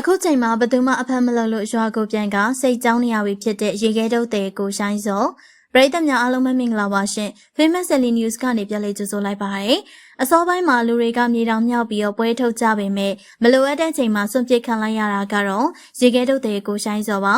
အခုချိန်မှာဘသူမှအဖက်မလုပ်လို့ရွာကိုပြန်ကစိတ်ကြောင်းနေရပြီဖြစ်တဲ့ရေခဲတုတ်တဲ့ကိုရှိုင်းစောပရိသတ်များအားလုံးပဲမင်္ဂလာပါရှင် Famous Daily News ကနေပြန်လည်ကြိုဆိုလိုက်ပါရစေအစောပိုင်းမှာလူတွေကမြေတောင်မြောက်ပြီးတော့ပွဲထုတ်ကြပေမဲ့မလိုအပ်တဲ့ချိန်မှာစွန့်ပစ်ခံလိုက်ရတာကတော့ရေခဲတုတ်တဲ့ကိုရှိုင်းစောပါ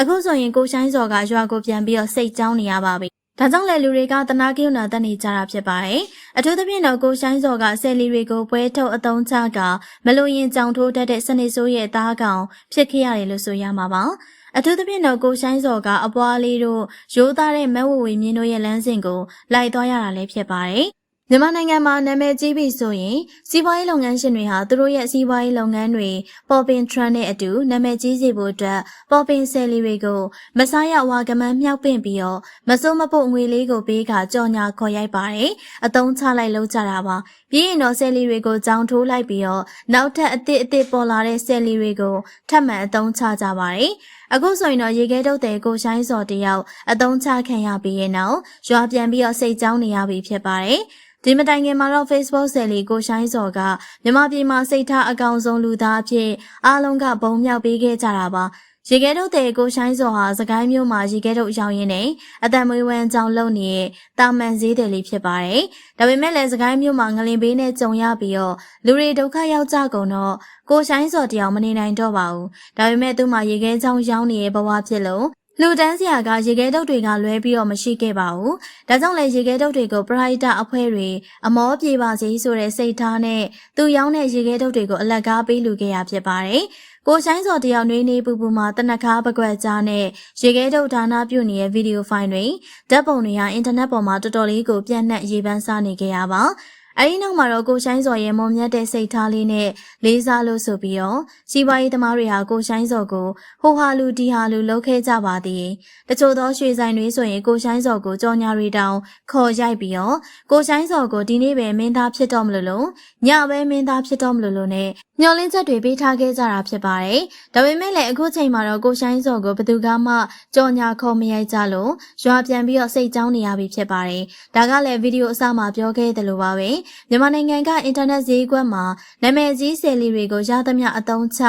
အခုဆိုရင်ကိုရှိုင်းစောကရွာကိုပြန်ပြီးတော့စိတ်ကြောင်းနေရပါပြီ ဒါကြောင့်လေလူတွေကတနာကိယနာတက်နေကြတာဖြစ်ပါတယ်။အထူးသဖြင့်တော့ကိုရှိုင်းစော်ကဆယ်လီတွေကိုပွဲထုတ်အသုံးချကမလိုရင်ကြောင်ထိုးတတ်တဲ့စနေဆိုးရဲ့သားကောင်ဖြစ်ခဲ့ရတယ်လို့ဆိုရမှာပါ။အထူးသဖြင့်တော့ကိုရှိုင်းစော်ကအပွားလေးတို့ရိုးသားတဲ့မက်ဝဝေမြင်းတို့ရဲ့လမ်းစဉ်ကိုလိုက်သွားရတာလည်းဖြစ်ပါတယ်။ မြန်မာနိုင်ငံမှာနာမည်ကြီးပြီဆိုရင်စီးပွားရေးလုပ်ငန်းရှင်တွေဟာသူတို့ရဲ့စီးပွားရေးလုပ်ငန်းတွေပေါ်ပင်ထရန်နဲ့အတူနာမည်ကြီးစေဖို့အတွက်ပေါ်ပင်ဆယ်လီတွေကိုမစားရဝါကမန်းမြောက်ပင့်ပြီးတော့မစိုးမပုတ်ငွေလေးကိုပေးကကြော်ညာခေါ်ရိုက်ပါတယ်အတုံးချလိုက်လို့ကြတာပါပြီးရင်တော့ဆယ်လီတွေကိုကြောင်ထိုးလိုက်ပြီးတော့နောက်ထပ်အစ်စ်အစ်စ်ပေါ်လာတဲ့ဆယ်လီတွေကိုထပ်မံအတုံးချကြပါတယ်အခုဆိုရင်တော့ရေခဲတုတ်တဲ့ကိုရှိုင်းစော်တယောက်အတုံးချခံရပြီးရင်တော့ရွာပြန်ပြီးတော့စိတ်ကြောင်းနေရပြီဖြစ်ပါတယ်ဒီမတိုင်ခင်မှာတော့ Facebook ဆယ်လီကိုရှိုင်းစော်ကမြန်မာပြည်မှာစိတ်ထားအကောင်ဆုံးလူသားအဖြစ်အားလုံးကဘုံမြောက်ပေးခဲ့ကြတာပါ ရေခဲတုတ်တဲ့ကိုရှိုင်းစော်ဟာစကိုင်းမြို့မှာရေခဲတုတ်ရောက်ရင်းနဲ့အတံမွေးဝမ်းကြောင်းလုံနေတဲ့တာမန်ဈေးတယ်လေးဖြစ်ပါတယ်။ဒါပေမဲ့လည်းစကိုင်းမြို့မှာငလင်ဘေးနဲ့ကြုံရပြီးတော့လူတွေဒုက္ခရောက်ကြကုန်တော့ကိုရှိုင်းစော်တယောက်မနေနိုင်တော့ပါဘူး။ဒါပေမဲ့သူ့မှာရေခဲချောင်းရောက်နေတဲ့ဘဝဖြစ်လို့ လူတန်းစရာကရေခဲတုတ်တွေကလွဲပြီးတော့မရှိခဲ့ပါဘူး။ဒါကြောင့်လည်းရေခဲတုတ်တွေကိုပရိုက်တာအဖွဲ့တွေအမောပြေပါစေဆိုတဲ့စိတ်ထားနဲ့သူရောင်းတဲ့ရေခဲတုတ်တွေကိုအလက်ကားပေးလူခဲ့ရဖြစ်ပါတယ်။ကိုဆိုင်စော်တယောက်နှွေးနေပူပူမှာတနခါပကွက်ကြားနဲ့ရေခဲတုတ်ဒါနာပြုတ်နေတဲ့ဗီဒီယိုဖိုင်တွေဓာတ်ပုံတွေဟာအင်တာနက်ပေါ်မှာတော်တော်လေးကိုပြန့်နှံ့ရေးပန်းစားနေကြရပါ။ အဲဒီနောက်မှာတော့ကိုရှိုင်းစော်ရဲ့မုံမြတ်တဲ့စိတ်ထားလေးနဲ့လေးစားလို့ဆိုပြီးတော့စီးပွားရေးသမားတွေဟာကိုရှိုင်းစော်ကိုဟိုဟာလူဒီဟာလူလှုပ်ခဲကြပါသေးတယ်။တချို့သောရွှေဆိုင်တွေဆိုရင်ကိုရှိုင်းစော်ကိုကြော်ညာတွေတောင်ခေါ်ရိုက်ပြီးတော့ကိုရှိုင်းစော်ကိုဒီနေ့ပဲမင်းသားဖြစ်တော့မလို့လို့ညပဲမင်းသားဖြစ်တော့မလို့လို့နဲ့မျောလင်းချက်တွေပေးထားခဲ့ကြတာဖြစ်ပါတယ်။ဒါပေမဲ့လည်းအခုချိန်မှာတော့ကိုရှိုင်းစော်ကိုဘယ်သူကမှကြော်ညာခေါ်မရိုက်ကြလို့ရွာပြန်ပြီးတော့စိတ်ကြောင်းနေရပြီဖြစ်ပါတယ်။ဒါကလည်းဗီဒီယိုအစမှာပြောခဲ့တယ်လို့ပါပဲ။မြန်မာနိုင်ငံကအင်တာနက်ဈေးကွက်မှာနာမည်ကြီးဆယ်လီတွေကိုရသမျှအသုံးချ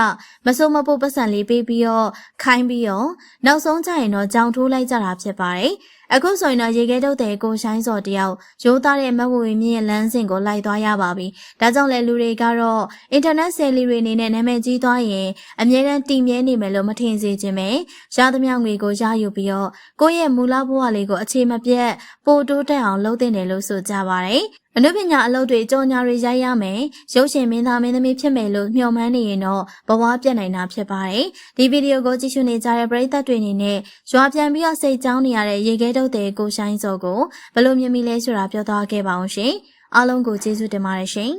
မစိုးမဖို့ပတ်စံလေးပေးပြီးတော့ခိုင်းပြီးတော့နောက်ဆုံးကျရင်တော့ကြောင်ထိုးလိုက်ကြတာဖြစ်ပါတယ်။ အခုဆိုရင်တော့ရေခဲတုတ်တဲ့ကိုရှိုင်းစော်တယောက်ရိုးသားတဲ့မက်ဝေမြင့်ရဲ့လမ်းစဉ်ကိုလိုက်သွားရပါပြီ။ဒါကြောင့်လဲလူတွေကတော့အင်တာနက်ဆယ်လီတွေအနေနဲ့နာမည်ကြီးသွားရင်အမြဲတမ်းတည်မြဲနေမယ်လို့မထင်စေချင်ပဲ။ရသမျှငွေကိုရယူပြီးတော့ကိုယ့်ရဲ့မူလဘဝလေးကိုအခြေမပြတ်ပိုတိုးတက်အောင်လုပ်သင့်တယ်လို့ဆိုကြပါတယ်။အနုပညာအလုပ်တွေကြော်ညာတွေရိုက်ရမယ်ရုပ်ရှင်မင်းသားမင်းသမီးဖြစ်မယ်လို့မျှော်မှန်းနေရင်တော့ဘဝပြတ်နိုင်တာဖြစ်ပါတယ်ဒီဗီဒီယိုကိုကြည့်ရှုနေကြတဲ့ပရိသတ်တွေအနေနဲ့ရွာပြန်ပြီးတော့စိတ်ကြောင်းနေရတဲ့ရေခဲတုပ်တဲ့ကိုရှိုင်းစောကိုဘလို့မြင်မိလဲဆိုတာပြောသွားခဲ့ပါအောင်ရှင်အားလုံးကိုကျေးဇူးတင်ပါတယ်ရှင်